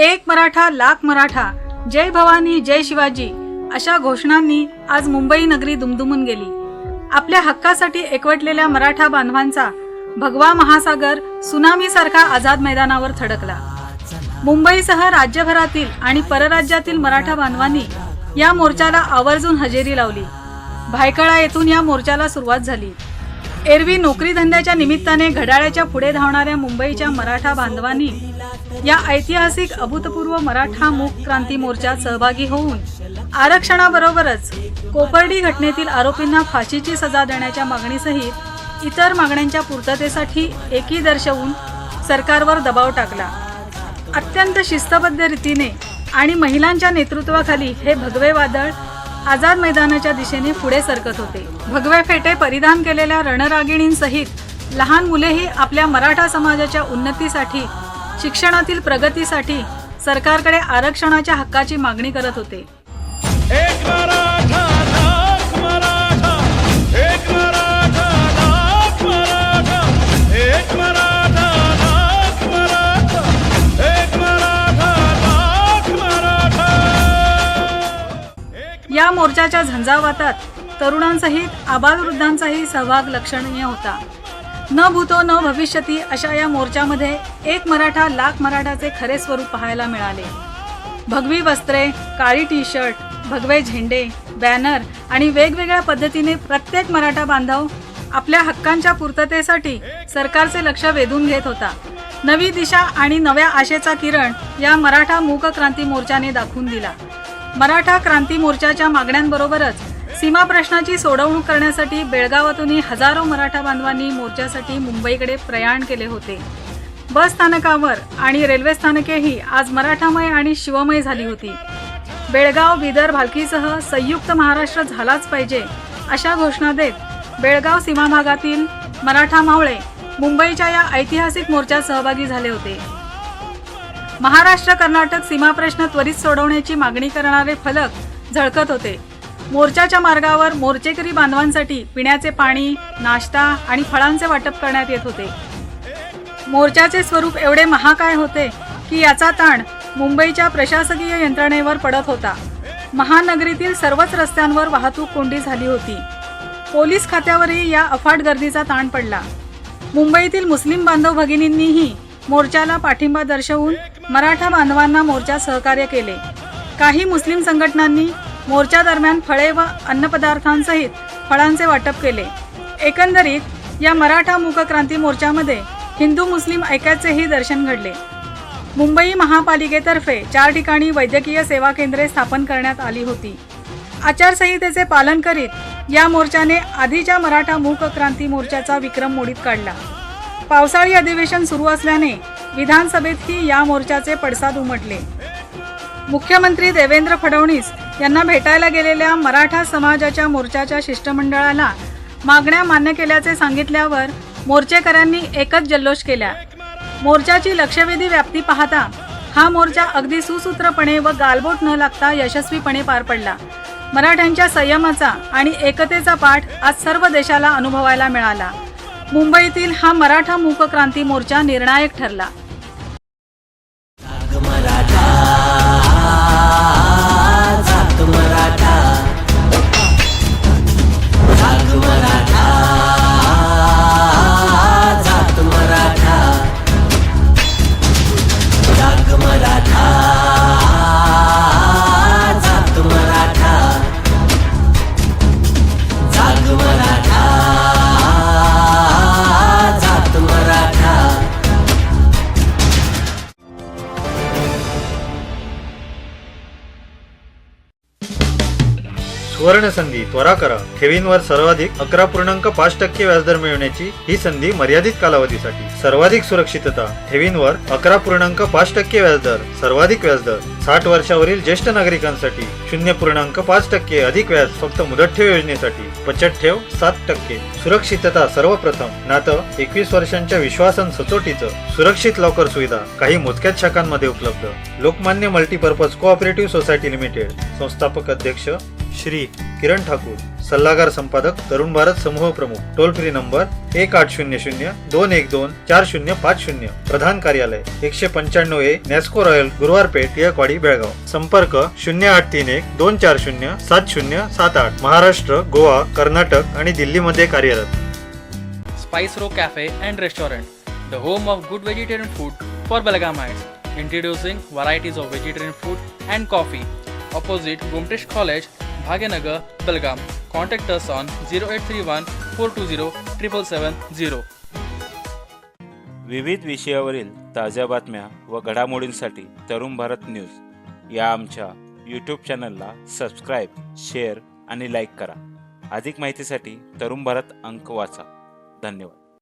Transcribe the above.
एक मराठा लाख मराठा जय भवानी जय शिवाजी अशा घोषणांनी आज मुंबई नगरी दुमदुमून गेली. आपल्या हक्कासाठी एकवटलेल्या मराठा बांधवांचा भगवा महासागर सुनामी सारखा आझाद मैदानावर थडकला. मुंबईसह राज्यभरातील आणि परराज्यातील मराठा बांधवांनी या मोर्चाला आवर्जून हजेरी लावली. भायखळा येथून या मोर्चाला सुरुवात झाली. एरवी नोकरी धंद्याच्या निमित्ताने घड्याळ्याच्या पुढे धावणाऱ्या मुंबईच्या मराठा बांधवांनी या ऐतिहासिक अभूतपूर्व मराठा मूक क्रांती मोर्चात सहभागी होऊन आरक्षणाबरोबरच कोपर्डी घटनेतील आरोपींना फाशीची सजा देण्याच्या मागणीसहित इतर मागण्यांच्या पूर्ततेसाठी एकी दर्शवून सरकारवर दबाव टाकला. अत्यंत शिस्तबद्ध रीतीने आणि महिलांच्या नेतृत्वाखाली हे भगवे वादळ आझाद मैदानाच्या दिशेने पुढे सरकत होते. भगवे फेटे परिधान केलेल्या रणरागिणींसहित लहान मुलेही आपल्या मराठा समाजाच्या उन्नतीसाठी शिक्षणातील प्रगतीसाठी सरकारकडे आरक्षणाच्या हक्काची मागणी करत होते. एक मराठा मराठा एक मराठा मराठा एक मराठा एक मराठा मराठा. या मोर्चाच्या झंझावातात तरुणांसहित आबालवृद्धांचाही सहभाग लक्षणीय होता. न भूतो न भविष्यती अशा या मोर्चामध्ये एक मराठा लाख मराठाचे खरे स्वरूप पाहायला मिळाले. भगवी वस्त्रे काळी टी शर्ट भगवे झेंडे बॅनर आणि वेगवेगळ्या पद्धतीने प्रत्येक मराठा बांधव आपल्या हक्कांच्या पूर्ततेसाठी सरकारचे लक्ष वेधून घेत होता. नवी दिशा आणि नव्या आशेचा किरण या मराठा मूक क्रांती मोर्चाने दाखवून दिला. मराठा क्रांती मोर्चाच्या मागण्यांबरोबरच सीमा प्रश्नाची सोडवणूक करण्यासाठी बेळगावातूनही हजारो मराठा बांधवांनी मोर्चासाठी मुंबईकडे प्रयाण केले होते. बस स्थानकावर आणि रेल्वे स्थानकेही आज मराठामय आणि शिवमय झाली होती. बेळगाव बिदर भालकीसह संयुक्त महाराष्ट्र झालाच पाहिजे अशा घोषणा देत बेळगाव सीमा भागातील मराठा मावळे मुंबईच्या या ऐतिहासिक मोर्चात सहभागी झाले होते. महाराष्ट्र कर्नाटक सीमा प्रश्न त्वरित सोडवण्याची मागणी करणारे फलक झळकत होते. मोर्चाच्या मार्गावर मोर्चेकरी बांधवांसाठी पिण्याचे पाणी नाश्ता आणि फळांचे वाटप करण्यात येत होते. मोर्चाचे स्वरूप एवढे महाकाय होते की याचा ताण मुंबईच्या प्रशासकीय यंत्रणेवर पडत होता. महानगरीतील सर्वच रस्त्यांवर वाहतूक कोंडी झाली होती. पोलीस खात्यावरही या अफाट गर्दीचा ताण पडला. मुंबईतील मुस्लिम बांधव भगिनींनीही मोर्चाला पाठिंबा दर्शवून मराठा बांधवांना मोर्चा सहकार्य केले. काही मुस्लिम संघटनांनी मोर्चा दरम्यान फळे व अन्नपदार्थांसहित फळांचे वाटप केले. एकंदरीत या मराठा मूक क्रांती मोर्चामध्ये हिंदू मुस्लिम ऐक्याचेही दर्शन घडले. मुंबई महापालिकेतर्फे चार ठिकाणी वैद्यकीय सेवा केंद्रे स्थापन करण्यात आली होती. आचारसंहितेचे पालन करीत या मोर्चाने आधीच्या मराठा मूक क्रांती मोर्चाचा विक्रम मोडीत काढला. पावसाळी अधिवेशन सुरू असल्याने विधानसभेतही या मोर्चाचे पडसाद उमटले. मुख्यमंत्री देवेंद्र फडणवीस यांना भेटायला गेलेल्या मराठा समाजाच्या मोर्चाच्या शिष्टमंडळाला मागण्या मान्य केल्याचे सांगितल्यावर मोर्चेकऱ्यांनी एकच जल्लोष केला. मोर्चाची लक्षवेधी व्याप्ती पाहता हा मोर्चा अगदी सुसूत्रपणे व गालबोट न लागता यशस्वीपणे पार पडला. मराठ्यांच्या संयमाचा आणि एकतेचा पाठ आज सर्व देशाला अनुभवायला मिळाला. मुंबईतील हा मराठा मूकक्रांती मोर्चा निर्णायक ठरला. सुवर्ण संधी त्वरा करा. ठेवींवर सर्वाधिक अकरा पूर्णांक पाच टक्के व्याजदर मिळवण्याची ही संधी मर्यादित कालावधीसाठी. सर्वाधिक सुरक्षितता ठेवींवर अकरा पूर्णांक पाच टक्के व्याजदर सर्वाधिक व्याजदर. साठ वर्षावरील ज्येष्ठ नागरिकांसाठी शून्य पूर्णांक पाच टक्के अधिक व्याज फक्त मुदत ठेव योजनेसाठी. बचत ठेव सात टक्के. सुरक्षितता सर्वप्रथम. नातं एकवीस वर्षांच्या विश्वासन सचोटीचं सुरक्षित लॉकर सुविधा. काही मोजक्याच शाखांमध्ये उपलब्ध. Lokmanya multipurpose cooperative society limited. संस्थापक अध्यक्ष श्री किरण ठाकूर सल्लागार संपादक तरुण भारत समूह प्रमुख टोल फ्री नंबर एक आठ शून्य शून्य दोन एक दोन चार शून्य पाच शून्य प्रधान कार्यालय एकशे पंच्याण्णव ए नॅस्को रॉयल गुरुवार पेठ टिळकवाडी बेळगाव संपर्क शून्य आठ तीन एक दोन चार शून्य सात शून्य सात आठ महाराष्ट्र गोवा कर्नाटक आणि दिल्लीमध्ये कार्यरत Spice cafe and restaurant the home of good good food for Belgaum Belgamites. Introducing varieties of vegetarian food and coffee. Opposite Gomatesh College, Bhaganagar, Belgaum. Contact us on 0831 420 770. विविध विषयावरील ताज्या बातम्या व घडामोडींसाठी तरुण भारत न्यूज या आमच्या यूट्यूब चॅनलला सबस्क्राईब शेअर आणि लाईक करा अधिक माहितीसाठी तरुण भारत अंक वाचा धन्यवाद